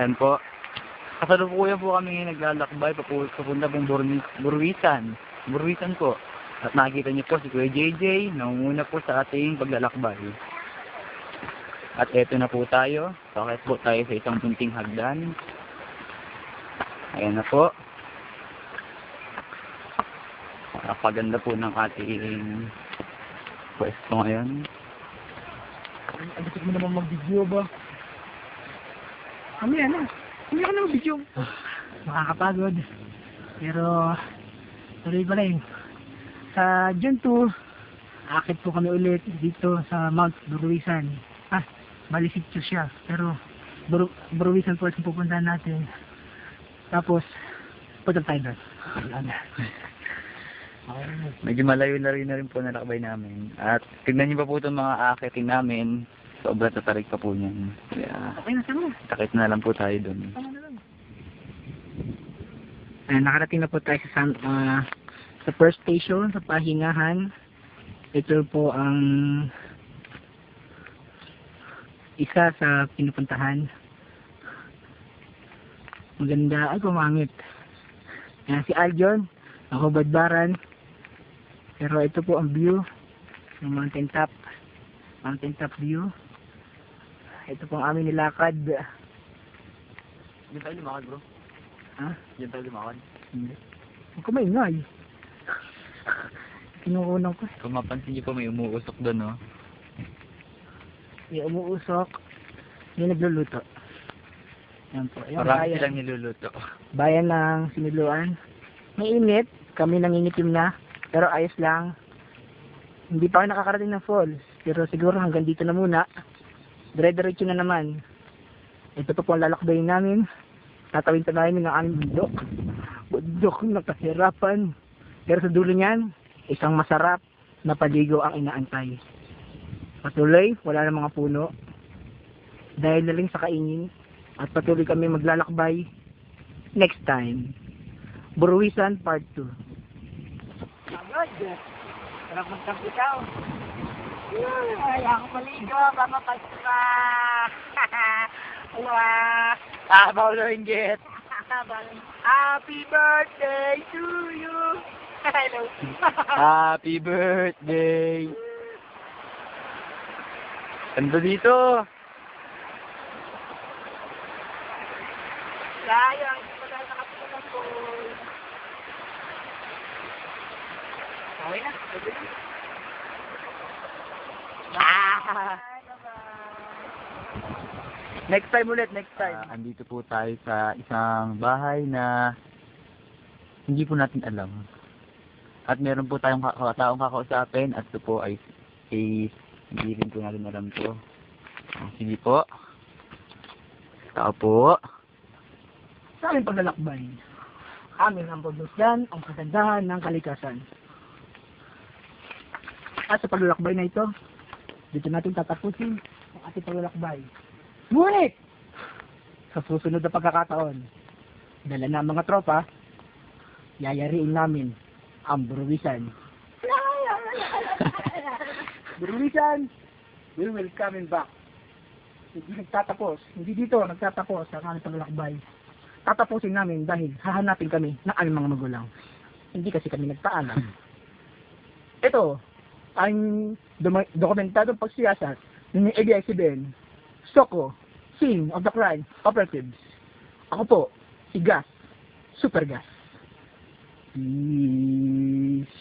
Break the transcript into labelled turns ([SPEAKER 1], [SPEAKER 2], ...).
[SPEAKER 1] Ayan po. Kasalukuyan po kami ngayon naglalakbay papu- papunta pong Burwisan. Burwisan po. At nakikita niyo po si Kuya JJ, nangunguna po sa ating paglalakbay. At eto na po tayo. Bakit po tayo sa isang punting hagdan. Ayan na po. Napaganda po ng ating pwesto ngayon.
[SPEAKER 2] Ang mo naman mag-video ba? Kami na. Hindi ka na mag-video. Makakapagod. Pero, tuloy pa rin. Sa June 2, akit po kami ulit dito sa Mount Buruwisan. Ah, bali sitio siya. Pero, Buru Buruwisan po ang pupuntahan natin. Tapos, punta tayo doon.
[SPEAKER 1] Medyo malayo na rin na rin po nalakbay namin. At tignan niyo pa po itong mga akitin namin. Sobrang tatarik pa po niyan. Kaya,
[SPEAKER 2] Okay na sama.
[SPEAKER 1] takit na lang po tayo
[SPEAKER 2] na lang. Ayan, nakarating na po tayo sa, San- ah, sa first station, sa pahingahan. Ito po ang isa sa pinupuntahan. Maganda. Ay, pumangit. Ayan, si Aljon. Ako, Badbaran. Pero ito po ang view ng mountain top. Mountain top view. Ito po ang aming nilakad.
[SPEAKER 1] Diyan tayo lumakad bro.
[SPEAKER 2] Ha?
[SPEAKER 1] Diyan tayo lumakad.
[SPEAKER 2] Hindi. Huwag ka maingay. Kinukunan ko.
[SPEAKER 1] Kung mapansin niyo po may umuusok doon no.
[SPEAKER 2] Yung umuusok. Yung nagluluto. Yan po. Yung
[SPEAKER 1] Marami
[SPEAKER 2] bayan,
[SPEAKER 1] silang niluluto.
[SPEAKER 2] bayan ng Siniluan. May init. Kami nangingitim na. Pero ayos lang. Hindi pa ako nakakarating ng falls. Pero siguro hanggang dito na muna. Dire-diretso na naman. Ito pa po ang lalakbayin namin. Tatawin pa namin ng aming bundok. Bundok na kahirapan. Pero sa dulo niyan, isang masarap na paligo ang inaantay. Patuloy, wala na mga puno. Dahil na sa kaingin. At patuloy kami maglalakbay next time. Buruwisan Part 2. Pagod. Sarap magkampitaw. Ay, ako paligo. Mamapasok ka. Wah.
[SPEAKER 1] Ah, Paolo Inget!
[SPEAKER 2] Happy birthday to you. Hello.
[SPEAKER 1] Happy birthday! Ganda dito!
[SPEAKER 2] Sayang, pa tayo nakapunta ng pool. Okay na. pwede na.
[SPEAKER 1] Next time ulit, next time. andito po tayo sa isang bahay na hindi po natin alam. At meron po tayong ka- taong kakausapin at ito po ay, ay hindi rin po natin alam to. Ah, Sige po. Tao po.
[SPEAKER 2] Sa aming paglalakbay, aming ang pagdusdan ang kagandahan ng kalikasan. At sa paglalakbay na ito, dito natin tatapusin ang ating paglalakbay. Ngunit, sa susunod na pagkakataon, dala na mga tropa, yayariin namin ang buruwisan. buruwisan, we will coming back. Hindi nagtatapos, hindi dito nagtatapos ang aming paglalakbay tatapusin namin dahil hahanapin kami ng aming mga magulang. Hindi kasi kami nagpaalam. Ito, ang dokumentadong pagsiyasat ni Elias Ben, Soko, Sing of the Crime Operatives. Ako po, si Gas, Super Gas. Peace.